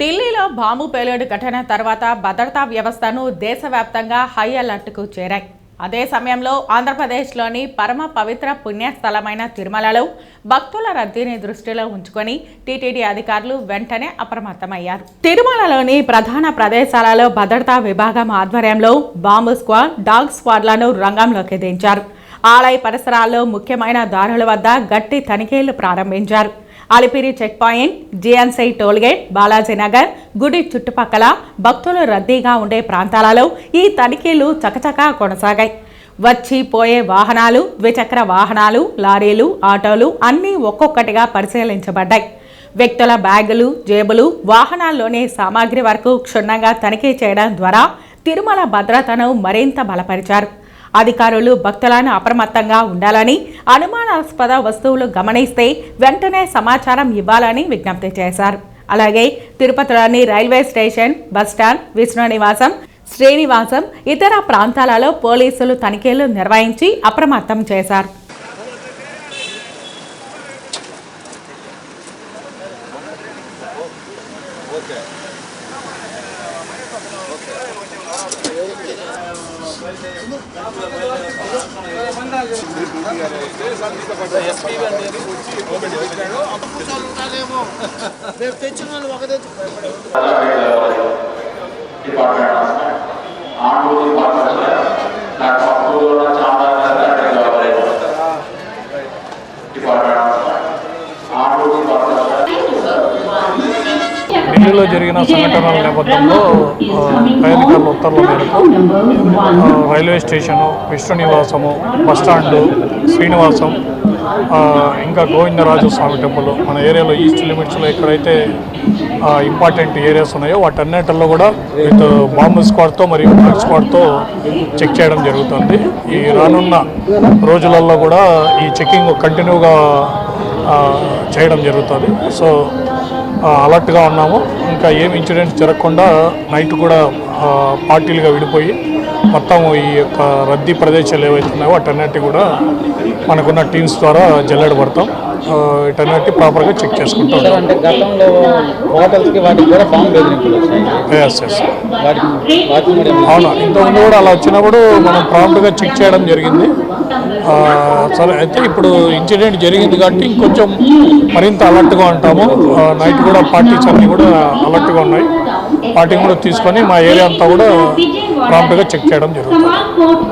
ఢిల్లీలో బాంబు పేలుడు ఘటన తర్వాత భద్రతా వ్యవస్థను దేశవ్యాప్తంగా హై అలర్ట్కు చేరాయి. అదే సమయంలో ఆంధ్రప్రదేశ్లోని పరమ పవిత్ర పుణ్యస్థలమైన తిరుమలలో భక్తుల రద్దీని దృష్టిలో ఉంచుకొని టీటీడీ అధికారులు వెంటనే అప్రమత్తమయ్యారు. తిరుమలలోని ప్రధాన ప్రదేశాలలో భద్రతా విభాగం ఆధ్వర్యంలో బాంబు స్క్వాడ్ డాగ్ స్క్వాడ్లను రంగంలోకి దించారు. ఆలయ పరిసరాల్లో ముఖ్యమైన దారుల వద్ద గట్టి తనిఖీలు ప్రారంభించారు. అలిపిరి చెక్ పాయింట్ జిఎన్సై టోల్గేట్ బాలాజీ నగర్ గుడి చుట్టుపక్కల భక్తులు రద్దీగా ఉండే ప్రాంతాలలో ఈ తనిఖీలు చకచకా కొనసాగాయి. వచ్చి పోయే వాహనాలు ద్విచక్ర వాహనాలు లారీలు ఆటోలు అన్నీ ఒక్కొక్కటిగా పరిశీలించబడ్డాయి. వ్యక్తుల బ్యాగులు జేబులు వాహనాల్లోని సామాగ్రి వరకు క్షుణ్ణంగా తనిఖీ చేయడం ద్వారా తిరుమల భద్రతను మరింత బలపరిచారు. అధికారులు భక్తులను అప్రమత్తంగా ఉండాలని అనుమానాస్పద వస్తువులు గమనిస్తే వెంటనే సమాచారం ఇవ్వాలని విజ్ఞప్తి చేశారు. అలాగే తిరుపతిలోని రైల్వే స్టేషన్ బస్టాండ్ విష్ణు నివాసం శ్రీనివాసం ఇతర ప్రాంతాలలో పోలీసులు తనిఖీలు నిర్వహించి అప్రమత్తం చేశారు. రేపు తెచ్చిన వాళ్ళు ఒక తెచ్చు ఢిల్లీలో జరిగిన సంఘటనల నేపథ్యంలో ప్రయాణికుల ఉత్తర్వుల మేరకు రైల్వే స్టేషను విష్ణు నివాసము బస్టాండు శ్రీనివాసం ఇంకా గోవిందరాజు స్వామి టెంపుల్ మన ఏరియాలో ఈస్ట్ లిమిట్స్లో ఎక్కడైతే ఇంపార్టెంట్ ఏరియాస్ ఉన్నాయో వాటన్నిటిలో కూడా విత్ బాంబు స్క్వాడ్తో మరియు డ్రగ్ స్క్వాడ్తో చెక్ చేయడం జరుగుతుంది. ఈ రానున్న రోజులలో కూడా ఈ చెకింగ్ కంటిన్యూగా చేయడం జరుగుతుంది. సో అలర్ట్గా ఉన్నాము. ఇంకా ఏం ఇన్సిడెంట్స్ జరగకుండా నైట్ కూడా పార్టీలుగా విడిపోయి మొత్తం ఈ యొక్క రద్దీ ప్రదేశాలు ఏవైతే ఉన్నాయో వాటన్నిటి కూడా మనకున్న టీమ్స్ ద్వారా జల్లెడ పడతాం. వీటన్నిటి ప్రాపర్గా చెక్ చేసుకుంటూ అవును. ఇంతకుముందు కూడా అలా వచ్చినప్పుడు మనం ప్రాంప్ట్గా చెక్ చేయడం జరిగింది. సరే అయితే ఇప్పుడు ఇన్సిడెంట్ జరిగింది కాబట్టి ఇంకొంచెం మరింత అలర్ట్గా ఉంటాము. నైట్ కూడా పార్టీస్ అన్నీ కూడా అలర్ట్గా ఉన్నాయి. పార్టీ కూడా తీసుకొని మా ఏరియా అంతా కూడా ప్రాంప్ట్గా చెక్ చేయడం జరుగుతుంది.